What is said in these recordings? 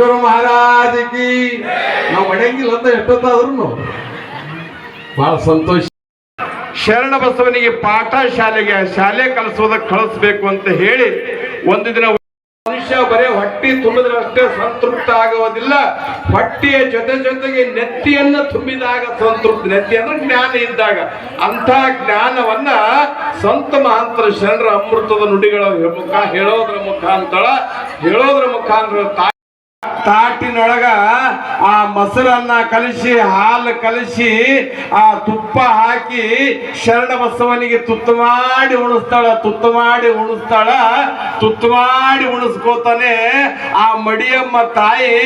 ಸಿದ್ದೇಶ್ವರ ಮಹಾರಾಜಕಿ ನಾವು ಮನೆಯಂಗಿಲ್ಲ ಅಂತ ಎಷ್ಟೊತ್ತಾದ್ರು ಬಹಳ ಸಂತೋಷ. ಶರಣ ಬಸವನಿಗೆ ಪಾಠ ಶಾಲೆಗೆ ಶಾಲೆ ಕಲಿಸೋದಕ್ಕೆ ಕಳಿಸ್ಬೇಕು ಅಂತ ಹೇಳಿ ಒಂದು ದಿನ ಮನುಷ್ಯ ಬರೇ ಹೊಟ್ಟಿ ತುಂಬಿದ್ರೆ ಅಷ್ಟೇ ಸಂತೃಪ್ತ ಆಗುವುದಿಲ್ಲ ಹೊಟ್ಟಿಯ ಜೊತೆ ಜೊತೆಗೆ ನೆತ್ತಿಯನ್ನ ತುಂಬಿದಾಗ ಸಂತೃಪ್ತಿ, ನೆತ್ತಿ ಅಂದ್ರೆ ಜ್ಞಾನ ಇದ್ದಾಗ. ಅಂತ ಜ್ಞಾನವನ್ನ ಸಂತ ಮಹಾಂತರ ಶರಣರ ಅಮೃತದ ನುಡಿಗಳ ಮುಖ ಹೇಳೋದ್ರ ಮುಖಾಂತರ ಹೇಳೋದ್ರ ಮುಖಾಂತರ ತಾಟಿನೊಳಗ ಆ ಮೊಸರನ್ನ ಕಲಸಿ, ಹಾಲು ಕಲಸಿ, ಆ ತುಪ್ಪ ಹಾಕಿ ಶರಣ ಬಸವನಿಗೆ ತುತ್ತು ಮಾಡಿ ಉಣಿಸ್ತಾಳ, ತುತ್ತು ಮಾಡಿ ಉಣಿಸ್ತಾಳ, ತುತ್ತು ಮಾಡಿ ಉಣಿಸ್ಕೋತಾನೆ. ಆ ಮಡಿಯಮ್ಮ ತಾಯಿ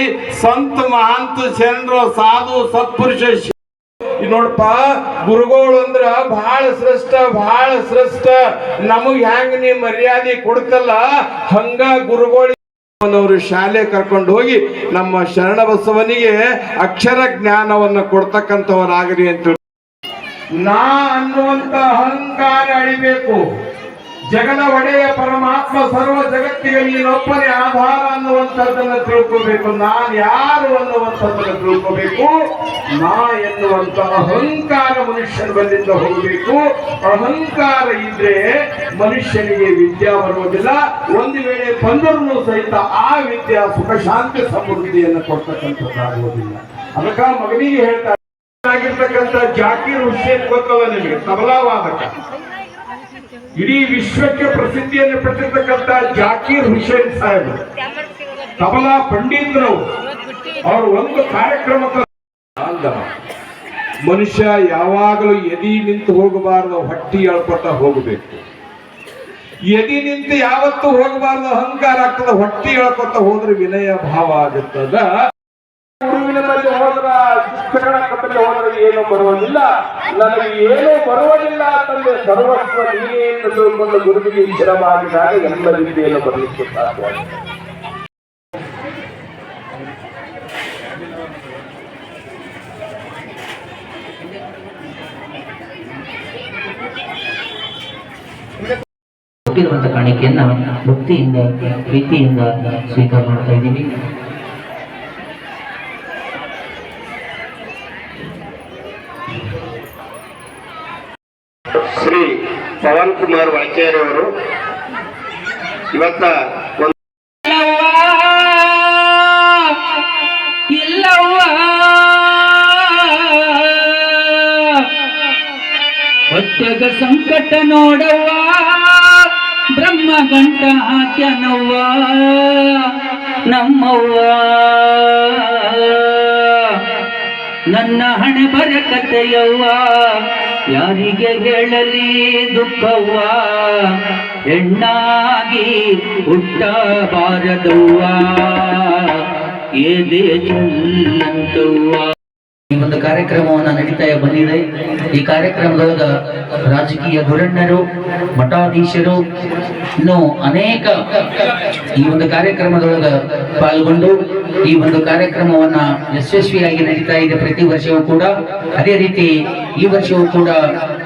ಸಂತ ಮಹಾಂತ ಶರಣರು ಸಾಧು ಸತ್ಪುರುಷ ನೋಡಪ್ಪ ಗುರುಗಳು ಅಂದ್ರ ಬಹಳ ಶ್ರೇಷ್ಠ ಬಹಳ ಶ್ರೇಷ್ಠ. ನಮಗ್ ಹೆಂಗ್ ನೀ ಮರ್ಯಾದೆ ಕೊಡ್ತಲ್ಲ, ಹಂಗ ಗುರುಗಳು ಅವರು ಶಾಲೆ ಕರ್ಕೊಂಡು ಹೋಗಿ ನಮ್ಮ ಶರಣ ಬಸವನಿಗೆ ಅಕ್ಷರ ಜ್ಞಾನವನ್ನು ಕೊಡ್ತಕ್ಕಂಥವರಾಗಲಿ ಅಂತ. ನಾ ಅನ್ನುವಂತ ಅಹಂಕಾರ ಅಳಿಬೇಕು ಜಗದ ಒಡೆಯ ಪರಮಾತ್ಮ ಸರ್ವ ಜಗತ್ತಿಗೆ ನೀನೊಬ್ಬನೇ ಆಧಾರ ಅನ್ನುವಂಥದ್ದನ್ನ ತಿಳ್ಕೋಬೇಕು. ನಾನ್ ಯಾರು ಅನ್ನುವಂಥದ್ದನ್ನ ತಿಳ್ಕೋಬೇಕು. ನಾ ಎನ್ನುವಂತಹ ಅಹಂಕಾರ ಮನುಷ್ಯನ ಬಲ್ಲಿಂದ ಹೋಗಬೇಕು. ಅಹಂಕಾರ ಇದ್ರೆ ಮನುಷ್ಯನಿಗೆ ವಿದ್ಯಾ ಬರುವುದಿಲ್ಲ. ಒಂದು ವೇಳೆ ಬಂದರೂ ಸಹಿತ ಆ ವಿದ್ಯಾ ಸುಖ, ಶಾಂತಿ, ಸಮೃದ್ಧಿಯನ್ನು ಕೊಡ್ತಕ್ಕಂಥದ್ದಾಗುವುದಿಲ್ಲ ಅದಕ್ಕ ಮಗನಿಗೆ ಹೇಳ್ತಾರೆ ಆಗಿರ್ತಕ್ಕಂಥ ಜಾಕೀರ್ ಹುಸೇನ್ ಗೊತ್ತಲ್ಲ ನಿಮಗೆ? ತಬಲಾ ವಾದಕ. ಇಡೀ ವಿಶ್ವಕ್ಕೆ ಪ್ರಸಿದ್ಧಿಯನ್ನು ಪಟ್ಟಿರ್ತಕ್ಕಂಥ ಜಾಕೀರ್ ಹುಸೇನ್ ಸಾಹೇಬ್. ತಬಲಾ ಪಂಡಿತರು. ಅವರು ಒಂದು ಕಾರ್ಯಕ್ರಮಕ್ಕೆ ಅಂದ ಮನುಷ್ಯ ಯಾವಾಗಲೂ ಎದಿ ನಿಂತು ಹೋಗಬಾರದು, ಹೊಟ್ಟಿ ಎಳ್ಕೊತ ಹೋಗಬೇಕು. ಎದಿ ನಿಂತು ಯಾವತ್ತೂ ಹೋಗಬಾರದು, ಅಹಂಕಾರ ಆಗ್ತದ, ಹೊಟ್ಟಿ ಎಳ್ಕೊತ ಹೋದ್ರೆ ವಿನಯ ಭಾವ ಆಗುತ್ತದ? ಬಳಿ ಹೋದ್ರ ಬಳಿ ಹೋದ್ರೆ ಏನು ಬರುವುದಿಲ್ಲ. ನನಗೆ ಏನೂ ಬರುವುದಿಲ್ಲ ತಂದೆ, ಸರ್ವಸ್ವ ನೀನೇ ಎಂದು ತಿಳ್ಕೊಂಡು ಗುರುವಿಗೆ ಸ್ಥಿರವಾಗಿದಾಗ ಎಲ್ಲ ವಿದ್ಯೆಯನ್ನು ಬರಲಿಕ್ಕೆ ಸಾಧ್ಯ ಕಾಣಿಕೆಯನ್ನ ಭಕ್ತಿಯಿಂದ ಪ್ರೀತಿಯಿಂದ ಸ್ವೀಕಾರ ಮಾಡ್ತಾ ಇದ್ದೀವಿ ಶ್ರೀ ಪವನ್ ಕುಮಾರ್ ವಾಚಾರ್ಯ ಅವರು ಇವತ್ತ ಹೊಟ್ಟೆಗ ಸಂಕಟ ನೋಡವ್ವ. ಬ್ರಹ್ಮ ಗಂಟ ಹಾಕ್ಯನವ್ವ. ನಮ್ಮವ್ವ. ನನ್ನ ಹಣೆ ಬರಕತೆಯವ್ವ ಯಾರಿಗೆ ಹೇಳಲಿ ದುಃಖವ್ವ? ಹೆಣ್ಣಾಗಿ ಹುಟ್ಟಬಾರದವ್ವ. ಎದೆ ಚಲ್ಲಂತವ್ವ ಈ ಒಂದು ಕಾರ್ಯಕ್ರಮವನ್ನ ನಡೀತಾ ಬಂದಿದೆ. ಈ ಕಾರ್ಯಕ್ರಮದೊಳಗ ರಾಜಕೀಯ ಧುರಣ್ಣರು, ಮಠಾಧೀಶರು, ಇನ್ನು ಅನೇಕ ಈ ಒಂದು ಕಾರ್ಯಕ್ರಮದೊಳಗ ಪಾಲ್ಗೊಂಡು ಈ ಒಂದು ಕಾರ್ಯಕ್ರಮವನ್ನ ಯಶಸ್ವಿಯಾಗಿ ನಡೀತಾ ಇದೆ ಪ್ರತಿ ವರ್ಷವೂ ಕೂಡ. ಅದೇ ರೀತಿ ಈ ವರ್ಷವೂ ಕೂಡ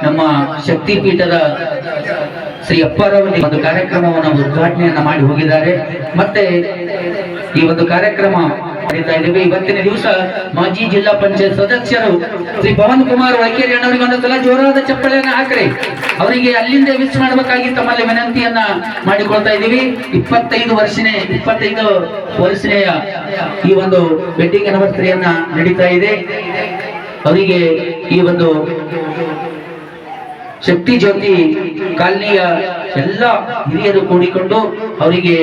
ನಮ್ಮ ಶಕ್ತಿಪೀಠದ ಶ್ರೀ ಅಪ್ಪಾರವಲ್ಲಿ ಒಂದು ಕಾರ್ಯಕ್ರಮವನ್ನು ಉದ್ಘಾಟನೆಯನ್ನ ಮಾಡಿ ಹೋಗಿದ್ದಾರೆ. ಮತ್ತೆ ಈ ಒಂದು ಕಾರ್ಯಕ್ರಮ ನಡೀತಾ ಇದ್ದೇವೆ ಇವತ್ತಿನ ದಿವಸ ಮಾಜಿ ಜಿಲ್ಲಾ ಪಂಚಾಯತ್ ಸದಸ್ಯರು ಶ್ರೀ ಪವನ್ ಕುಮಾರ್ ವೈಕೇರಿ ಅಣ್ಣವರಿಗೆ ಒಂದು ಸಲ ಜೋರಾದ ಚಪ್ಪಳೆಯನ್ನ ಹಾಕ್ರಿ. ಅವರಿಗೆ ಅಲ್ಲಿಂದ ವಿಸ್ ಮಾಡಬೇಕಾಗಿ ತಮ್ಮಲ್ಲಿ ವಿನಂತಿಯನ್ನ ಮಾಡಿಕೊಳ್ತಾ ಇದ್ದೀವಿ. ಇಪ್ಪತ್ತೈದು ವರ್ಷನೇ, ಇಪ್ಪತ್ತೈದು ವರ್ಷನೆಯ ಈ ಒಂದು ವೆಡ್ಡಿಂಗ್ ಅನಿವರ್ಸರಿಯನ್ನ ನಡೀತಾ ಇದೆ. ಅವರಿಗೆ ಈ ಒಂದು ಶಕ್ತಿ ಜ್ಯೋತಿ ಕಾಲನಿಯ ಎಲ್ಲ ಹಿರಿಯರು ಕೂಡಿಕೊಂಡು ಅವರಿಗೆ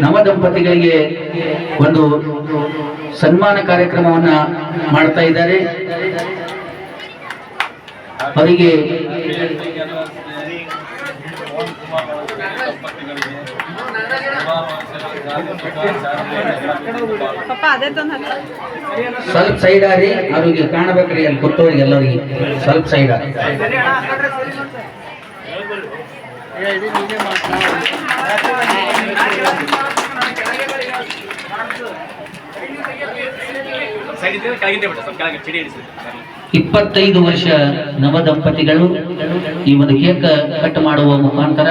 ನವ ದಂಪತಿಗಳಿಗೆ ಒಂದು ಸನ್ಮಾನ ಕಾರ್ಯಕ್ರಮವನ್ನ ಮಾಡ್ತಾ ಇದ್ದಾರೆ. ಅವರಿಗೆ ಸ್ವಲ್ಪ ಸೈಡ್ ಆರಿ ಅವರಿಗೆ ಕಾಣಬೇಕ್ರಿ ಅಲ್ಲಿ ಕೂತವ್ರಿಗೆ ಎಲ್ಲರಿಗೆ ಸ್ವಲ್ಪ ಸೈಡ್ ಆರಿ ಇಪ್ಪತ್ತೈದು ವರ್ಷ ನವ ದಂಪತಿಗಳು ಈ ಒಂದು ಕೇಕ್ ಕಟ್ ಮಾಡುವ ಮುಖಾಂತರ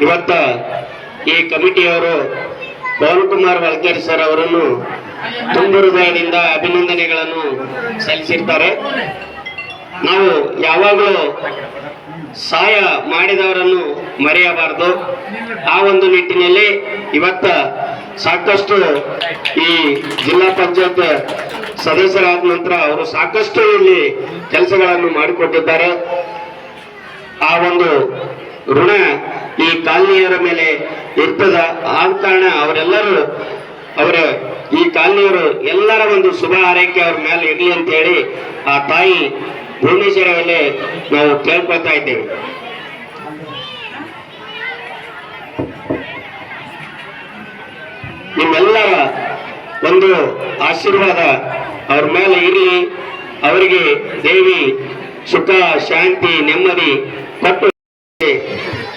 ಇವತ್ತ ಈ ಕಮಿಟಿಯವರು ಪವನ್ ಕುಮಾರ್ ವಳ್ಕೇರಿ ಸರ್ ಅವರನ್ನು ತುಂಬ ಹೃದಯದಿಂದ ಅಭಿನಂದನೆಗಳನ್ನು ಸಲ್ಲಿಸಿರ್ತಾರೆ. ನಾವು ಯಾವಾಗಲೂ ಸಹಾಯ ಮಾಡಿದವರನ್ನು ಮರೆಯಬಾರದು. ಆ ಒಂದು ನಿಟ್ಟಿನಲ್ಲಿ ಇವತ್ತ ಸಾಕಷ್ಟು ಈ ಜಿಲ್ಲಾ ಪಂಚಾಯತ್ ಸದಸ್ಯರಾದ ನಂತರ ಅವರು ಸಾಕಷ್ಟು ಇಲ್ಲಿ ಕೆಲಸಗಳನ್ನು ಮಾಡಿಕೊಟ್ಟಿದ್ದಾರೆ. ಆ ಒಂದು ಋಣ ಈ ಕಾಲನಿಯರ ಮೇಲೆ ಇರ್ತದ. ಆದ ಕಾರಣ ಅವರೆಲ್ಲರೂ ಅವರ ಈ ಕಾಲನಿಯವರು ಎಲ್ಲರ ಒಂದು ಶುಭ ಆರೈಕೆ ಅವ್ರ ಮೇಲೆ ಇರಲಿ ಅಂತ ಹೇಳಿ ಆ ತಾಯಿ ಭುವನೇಶ್ವರಲ್ಲೇ ನಾವು ಕೇಳ್ಕೊಳ್ತಾ ಇದ್ದೇವೆ. ನಿಮ್ಮೆಲ್ಲರ ಒಂದು ಆಶೀರ್ವಾದ ಅವ್ರ ಮೇಲೆ ಇರಲಿ. ಅವರಿಗೆ ದೇವಿ ಸುಖ, ಶಾಂತಿ, ನೆಮ್ಮದಿ ಕೊಟ್ಟು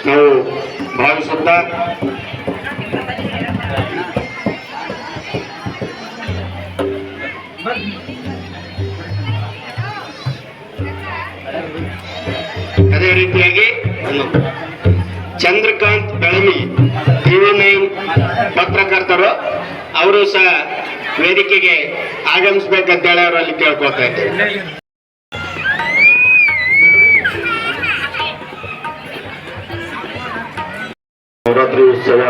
ನಾವು ಭಾವಿಸುತ್ತಾ ಅದೇ ರೀತಿಯಾಗಿ ಚಂದ್ರಕಾಂತ್ ಬೆಳಮಿ ಟಿವಿ ನೈನ್ ಪತ್ರಕರ್ತರು, ಅವರು ಸಹ ವೇದಿಕೆಗೆ ಆಗಮಿಸ್ಬೇಕಂತ ಹೇಳಿ ಅವರಲ್ಲಿ ಕೇಳ್ಕೊಳ್ತಾ ಇದ್ದೇವೆ ನವರಾತ್ರಿ ಉತ್ಸವ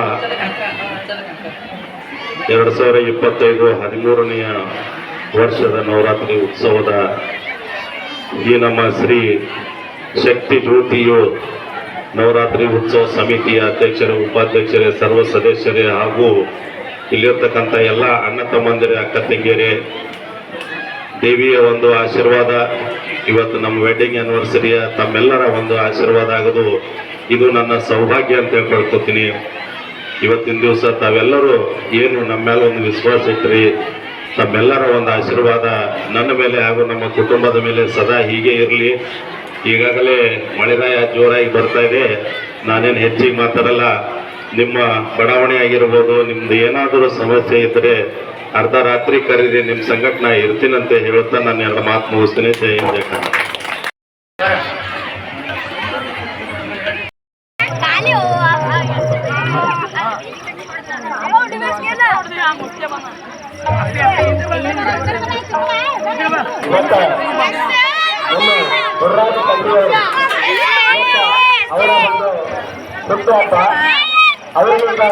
ಎರಡು ಸಾವಿರ ಇಪ್ಪತ್ತೈದು ಹದಿಮೂರನೆಯ ವರ್ಷದ ನವರಾತ್ರಿ ಉತ್ಸವದ ಈ ನಮ್ಮ ಶ್ರೀ ಶಕ್ತಿ ಜ್ಯೋತಿಯು ನವರಾತ್ರಿ ಉತ್ಸವ ಸಮಿತಿಯ ಅಧ್ಯಕ್ಷರೇ, ಉಪಾಧ್ಯಕ್ಷರೇ, ಸರ್ವ ಸದಸ್ಯರೇ ಹಾಗೂ ಇಲ್ಲಿರ್ತಕ್ಕಂಥ ಎಲ್ಲ ಅಣ್ಣ ತಮ್ಮಂದಿರ, ಅಕ್ಕ ತಂಗಿಯರೇ, ದೇವಿಯ ಒಂದು ಆಶೀರ್ವಾದ, ಇವತ್ತು ನಮ್ಮ ವೆಡ್ಡಿಂಗ್ ಆನಿವರ್ಸರಿಯ ತಮ್ಮೆಲ್ಲರ ಒಂದು ಆಶೀರ್ವಾದ ಆಗೋದು. ಇದು ನನ್ನ ಸೌಭಾಗ್ಯ ಅಂತ ಹೇಳ್ಕೊಳ್ಕೊತೀನಿ. ಇವತ್ತಿನ ದಿವಸ ತಾವೆಲ್ಲರೂ ಏನು ನಮ್ಮ ಮೇಲೆ ಒಂದು ವಿಶ್ವಾಸ ಇಟ್ರಿ ತಮ್ಮೆಲ್ಲರ ಒಂದು ಆಶೀರ್ವಾದ ನನ್ನ ಮೇಲೆ ಹಾಗೂ ನಮ್ಮ ಕುಟುಂಬದ ಮೇಲೆ ಸದಾ ಹೀಗೆ ಇರಲಿ. ಈಗಾಗಲೇ ಮಳೆನಾಯ ಜೋರಾಗಿ ಬರ್ತಾ ಇದೆ ನಾನೇನು ಹೆಚ್ಚಿಗೆ ಮಾತಾಡಲ್ಲ ನಿಮ್ಮ ಬಡಾವಣೆ ಆಗಿರ್ಬೋದು ನಿಮ್ದು ಏನಾದರೂ ಸಮಸ್ಯೆ ಇದ್ದರೆ ಅರ್ಧ ರಾತ್ರಿ ಕರೀರಿ ನಿಮ್ಮ ಸಂಘಟನೆ ಇರ್ತೀನಂತೆ ಹೇಳುತ್ತಾ ನಾನು ಎರಡು ಮಾತು ಮುಗಿಸ್ತೀನಿ ಜೈ ಹಿಂದ್ ಜೈ ಕನ್ನಡ ಖಾಲಿ ಅವರ ಒಂದು ಹುಟ್ಟುಹಬ್ಬ ಅವರಿಂದ